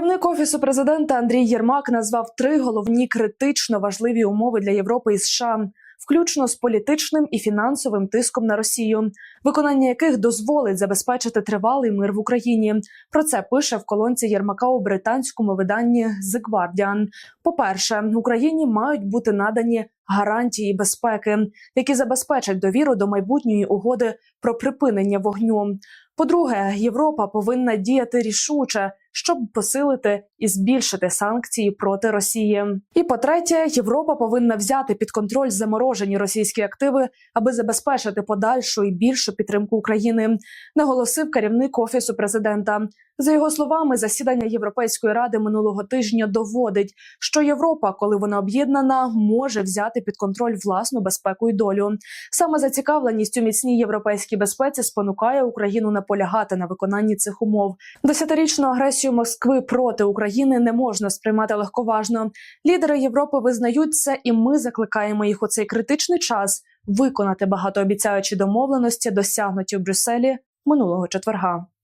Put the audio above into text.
Керівник офісу президента Андрій Єрмак назвав три головні критично важливі умови для Європи і США, включно з політичним і фінансовим тиском на Росію, виконання яких дозволить забезпечити тривалий мир в Україні. Про це пише в колонці Єрмака у британському виданні The Guardian. По-перше, Україні мають бути надані гарантії безпеки, які забезпечать довіру до майбутньої угоди про припинення вогню. По-друге, Європа повинна діяти рішуче, щоб посилити і збільшити санкції проти Росії. І по-третє, Європа повинна взяти під контроль заморожені російські активи, аби забезпечити подальшу і більшу підтримку України, наголосив керівник офісу президента. За його словами, засідання Європейської ради минулого тижня доводить, що Європа, коли вона об'єднана, може взяти під контроль власну безпеку і долю. Саме зацікавленість у міцній європейській безпеці спонукає Україну наполягати на виконанні цих умов. Десятирічну агресію Москви проти України не можна сприймати легковажно. Лідери Європи визнають це, і ми закликаємо їх у цей критичний час виконати багатообіцяючі домовленості, досягнуті в Брюсселі минулого четверга.